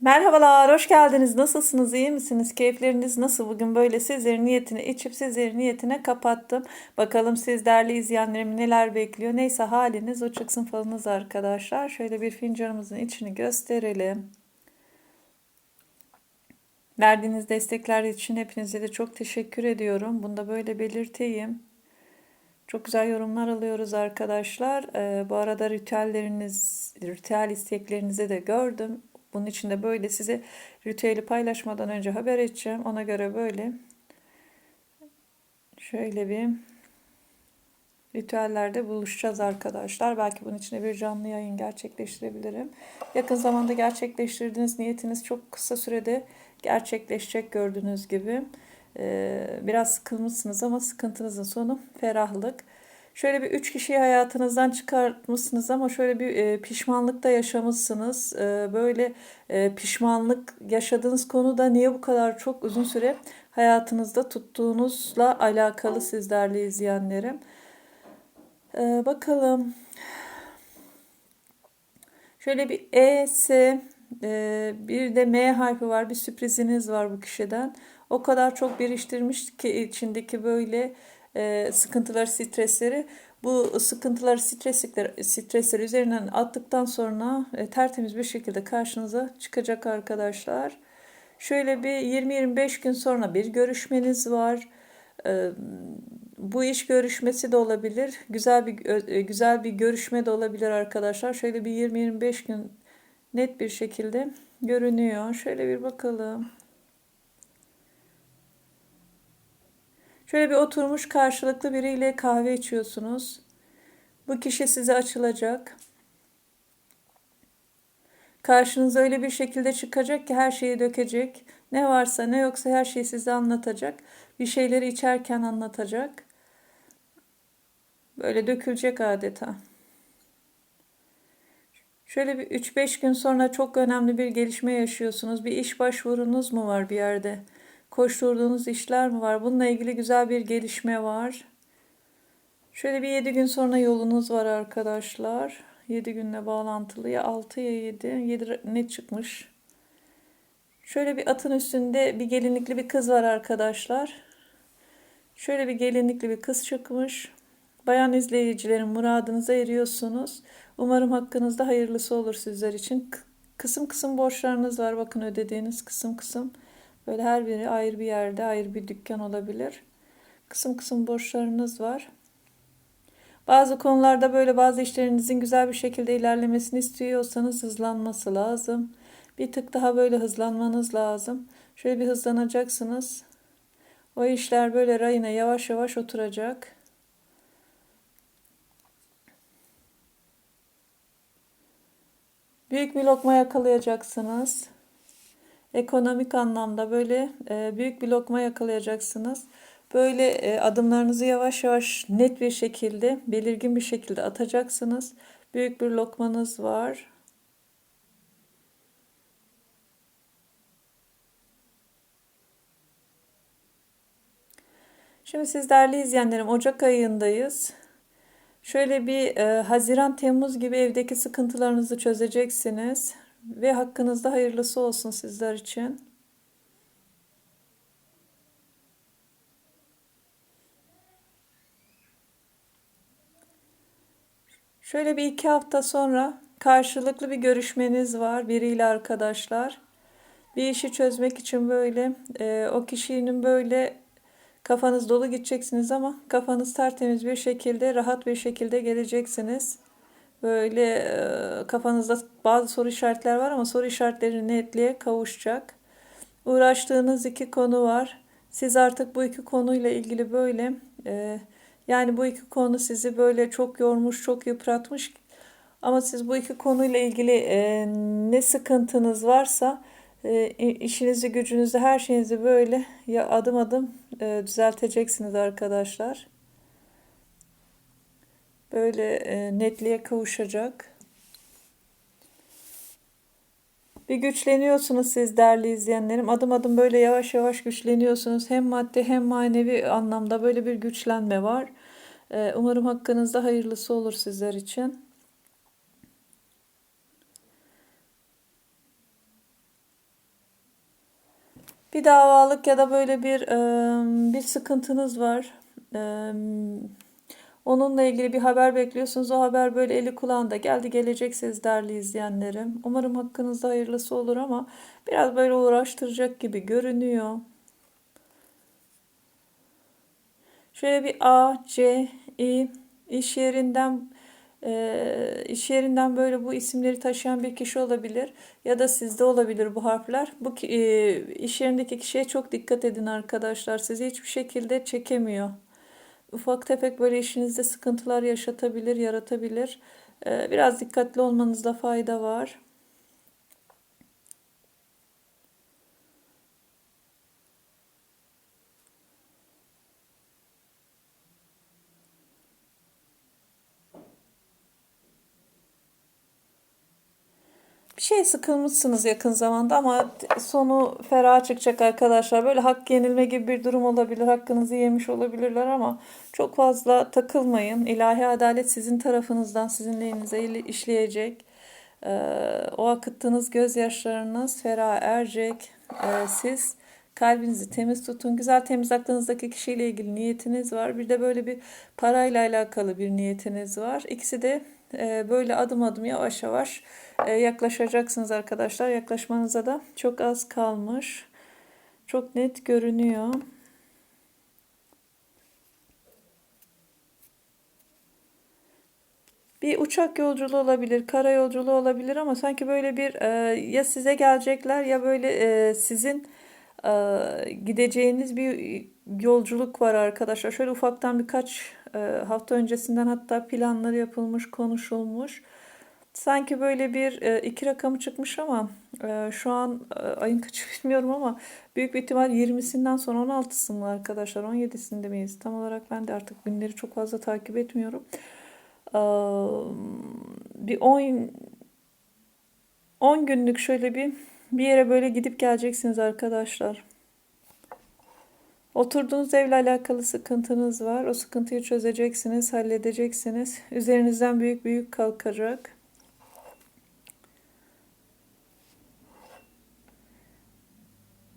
Merhabalar, hoş geldiniz. Nasılsınız, iyi misiniz? Keyifleriniz nasıl? Bugün böyle sizlerin niyetine içip sizlerin niyetine kapattım. Bakalım siz değerli izleyenlerim neler bekliyor? Neyse haliniz o çıksın falınız arkadaşlar. Şöyle bir fincanımızın içini gösterelim. Verdiğiniz destekler için hepinize de çok teşekkür ediyorum. Bunu da böyle belirteyim. Çok güzel yorumlar alıyoruz arkadaşlar. Ee, bu arada ritüelleriniz, ritüel isteklerinizi de gördüm. Bunun için de böyle size ritüeli paylaşmadan önce haber edeceğim. Ona göre böyle şöyle bir ritüellerde buluşacağız arkadaşlar. Belki bunun için de bir canlı yayın gerçekleştirebilirim. Yakın zamanda gerçekleştirdiğiniz niyetiniz çok kısa sürede gerçekleşecek gördüğünüz gibi. Ee, biraz sıkılmışsınız ama sıkıntınızın sonu ferahlık. Şöyle bir üç kişiyi hayatınızdan çıkartmışsınız ama şöyle bir e, pişmanlıkta yaşamışsınız. E, böyle e, pişmanlık yaşadığınız konu da niye bu kadar çok uzun süre hayatınızda tuttuğunuzla alakalı sizlerle izleyenlerim. E, bakalım. Şöyle bir E, S, e, bir de M harfi var. Bir sürpriziniz var bu kişiden. O kadar çok biriştirmiş ki içindeki böyle e, sıkıntılar, stresleri bu sıkıntılar, stresler, stresler üzerinden attıktan sonra e, tertemiz bir şekilde karşınıza çıkacak arkadaşlar. Şöyle bir 20-25 gün sonra bir görüşmeniz var. E, bu iş görüşmesi de olabilir. Güzel bir e, güzel bir görüşme de olabilir arkadaşlar. Şöyle bir 20-25 gün net bir şekilde görünüyor. Şöyle bir bakalım. Şöyle bir oturmuş karşılıklı biriyle kahve içiyorsunuz. Bu kişi size açılacak. Karşınıza öyle bir şekilde çıkacak ki her şeyi dökecek. Ne varsa ne yoksa her şeyi size anlatacak. Bir şeyleri içerken anlatacak. Böyle dökülecek adeta. Şöyle bir 3-5 gün sonra çok önemli bir gelişme yaşıyorsunuz. Bir iş başvurunuz mu var bir yerde? Koşturduğunuz işler mi var? Bununla ilgili güzel bir gelişme var. Şöyle bir 7 gün sonra yolunuz var arkadaşlar. 7 günle bağlantılı ya 6 ya 7. 7 ne çıkmış? Şöyle bir atın üstünde bir gelinlikli bir kız var arkadaşlar. Şöyle bir gelinlikli bir kız çıkmış. Bayan izleyicilerin muradınıza eriyorsunuz. Umarım hakkınızda hayırlısı olur sizler için. Kısım kısım borçlarınız var. Bakın ödediğiniz kısım kısım. Böyle her biri ayrı bir yerde, ayrı bir dükkan olabilir. Kısım kısım borçlarınız var. Bazı konularda böyle bazı işlerinizin güzel bir şekilde ilerlemesini istiyorsanız hızlanması lazım. Bir tık daha böyle hızlanmanız lazım. Şöyle bir hızlanacaksınız. O işler böyle rayına yavaş yavaş oturacak. Büyük bir lokma yakalayacaksınız. Ekonomik anlamda böyle e, büyük bir lokma yakalayacaksınız. Böyle e, adımlarınızı yavaş yavaş net bir şekilde, belirgin bir şekilde atacaksınız. Büyük bir lokmanız var. Şimdi siz değerli izleyenlerim Ocak ayındayız. Şöyle bir e, Haziran Temmuz gibi evdeki sıkıntılarınızı çözeceksiniz ve hakkınızda hayırlısı olsun sizler için. Şöyle bir iki hafta sonra karşılıklı bir görüşmeniz var biriyle arkadaşlar. Bir işi çözmek için böyle e, o kişinin böyle kafanız dolu gideceksiniz ama kafanız tertemiz bir şekilde rahat bir şekilde geleceksiniz. Böyle e, kafanızda bazı soru işaretler var ama soru işaretleri netliğe kavuşacak. Uğraştığınız iki konu var. Siz artık bu iki konuyla ilgili böyle e, yani bu iki konu sizi böyle çok yormuş, çok yıpratmış. Ama siz bu iki konuyla ilgili e, ne sıkıntınız varsa işinizi, gücünüzü, her şeyinizi böyle ya adım adım düzelteceksiniz arkadaşlar böyle e, netliğe kavuşacak. Bir güçleniyorsunuz siz değerli izleyenlerim. Adım adım böyle yavaş yavaş güçleniyorsunuz. Hem maddi hem manevi anlamda böyle bir güçlenme var. E, umarım hakkınızda hayırlısı olur sizler için. Bir davalık ya da böyle bir e, bir sıkıntınız var. Onunla ilgili bir haber bekliyorsunuz. O haber böyle eli kulağında geldi gelecek siz değerli izleyenlerim. Umarım hakkınızda hayırlısı olur ama biraz böyle uğraştıracak gibi görünüyor. Şöyle bir A, C, İ iş yerinden e, iş yerinden böyle bu isimleri taşıyan bir kişi olabilir ya da sizde olabilir bu harfler. Bu e, iş yerindeki kişiye çok dikkat edin arkadaşlar. Sizi hiçbir şekilde çekemiyor. Ufak tefek böyle işinizde sıkıntılar yaşatabilir, yaratabilir. E, biraz dikkatli olmanızda fayda var. Şey sıkılmışsınız yakın zamanda ama sonu ferah çıkacak arkadaşlar. Böyle hak yenilme gibi bir durum olabilir. Hakkınızı yemiş olabilirler ama çok fazla takılmayın. İlahi adalet sizin tarafınızdan sizin lehinize işleyecek. Ee, o akıttığınız gözyaşlarınız ferah erecek. Ee, siz kalbinizi temiz tutun. Güzel temiz aklınızdaki kişiyle ilgili niyetiniz var. Bir de böyle bir parayla alakalı bir niyetiniz var. İkisi de böyle adım adım yavaş yavaş e, yaklaşacaksınız arkadaşlar. Yaklaşmanıza da çok az kalmış. Çok net görünüyor. Bir uçak yolculuğu olabilir, kara yolculuğu olabilir ama sanki böyle bir e, ya size gelecekler ya böyle e, sizin gideceğiniz bir yolculuk var arkadaşlar. Şöyle ufaktan birkaç hafta öncesinden hatta planları yapılmış, konuşulmuş. Sanki böyle bir e, iki rakamı çıkmış ama e, şu an e, ayın kaçı bilmiyorum ama büyük bir ihtimal 20'sinden sonra 16'sı mı arkadaşlar 17'sinde miyiz? Tam olarak ben de artık günleri çok fazla takip etmiyorum. Bir 10 10 günlük şöyle bir bir yere böyle gidip geleceksiniz arkadaşlar. Oturduğunuz evle alakalı sıkıntınız var. O sıkıntıyı çözeceksiniz, halledeceksiniz. Üzerinizden büyük büyük kalkacak.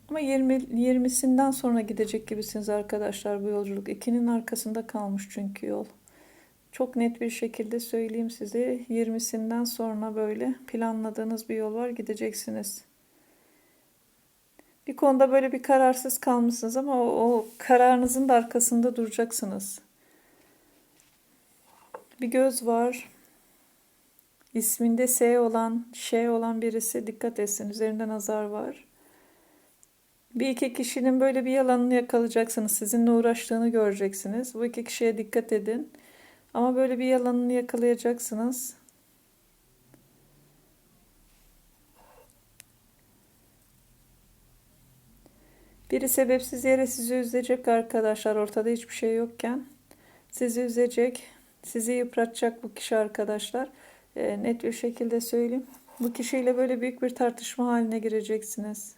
Ama 20 20'sinden sonra gidecek gibisiniz arkadaşlar bu yolculuk. İkinin arkasında kalmış çünkü yol. Çok net bir şekilde söyleyeyim size 20'sinden sonra böyle planladığınız bir yol var gideceksiniz. Bir konuda böyle bir kararsız kalmışsınız ama o, o kararınızın da arkasında duracaksınız. Bir göz var. İsminde S olan, şey olan birisi dikkat etsin. Üzerinde nazar var. Bir iki kişinin böyle bir yalanını yakalayacaksınız. Sizinle uğraştığını göreceksiniz. Bu iki kişiye dikkat edin. Ama böyle bir yalanını yakalayacaksınız. Biri sebepsiz yere sizi üzecek arkadaşlar. Ortada hiçbir şey yokken. Sizi üzecek. Sizi yıpratacak bu kişi arkadaşlar. E, net bir şekilde söyleyeyim. Bu kişiyle böyle büyük bir tartışma haline gireceksiniz.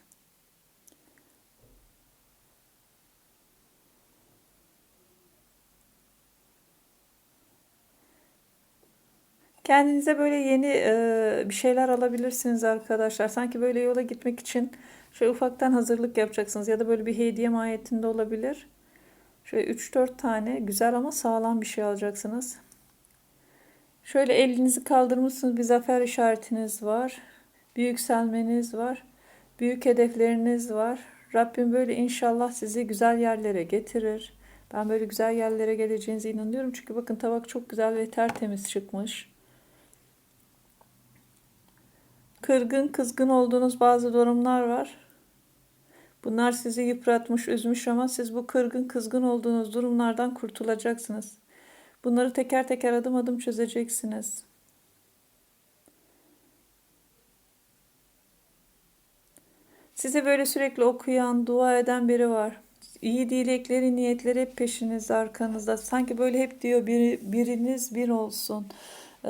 Kendinize böyle yeni e, bir şeyler alabilirsiniz arkadaşlar. Sanki böyle yola gitmek için şöyle ufaktan hazırlık yapacaksınız. Ya da böyle bir hediye mahiyetinde olabilir. Şöyle 3-4 tane güzel ama sağlam bir şey alacaksınız. Şöyle elinizi kaldırmışsınız. Bir zafer işaretiniz var. Bir yükselmeniz var. Büyük hedefleriniz var. Rabbim böyle inşallah sizi güzel yerlere getirir. Ben böyle güzel yerlere geleceğinize inanıyorum. Çünkü bakın tabak çok güzel ve tertemiz çıkmış. Kırgın, kızgın olduğunuz bazı durumlar var. Bunlar sizi yıpratmış, üzmüş ama siz bu kırgın, kızgın olduğunuz durumlardan kurtulacaksınız. Bunları teker teker adım adım çözeceksiniz. Size böyle sürekli okuyan, dua eden biri var. İyi dilekleri, niyetleri hep peşinizde, arkanızda. Sanki böyle hep diyor biri, biriniz bir olsun. Ee,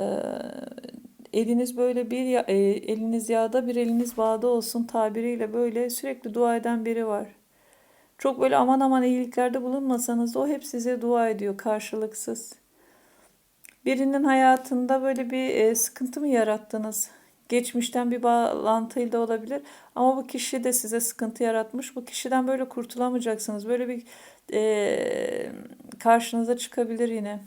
eliniz böyle bir e, eliniz yağda bir eliniz bağda olsun tabiriyle böyle sürekli dua eden biri var. Çok böyle aman aman iyiliklerde bulunmasanız o hep size dua ediyor karşılıksız. Birinin hayatında böyle bir e, sıkıntı mı yarattınız? geçmişten bir bağlantıyla olabilir. Ama bu kişi de size sıkıntı yaratmış. Bu kişiden böyle kurtulamayacaksınız. Böyle bir e, karşınıza çıkabilir yine.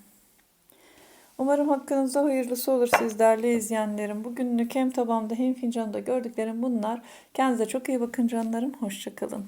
Umarım hakkınızda hayırlısı olur siz değerli izleyenlerim. Bugünlük hem tabağımda hem fincanımda gördüklerim bunlar. Kendinize çok iyi bakın canlarım. Hoşçakalın.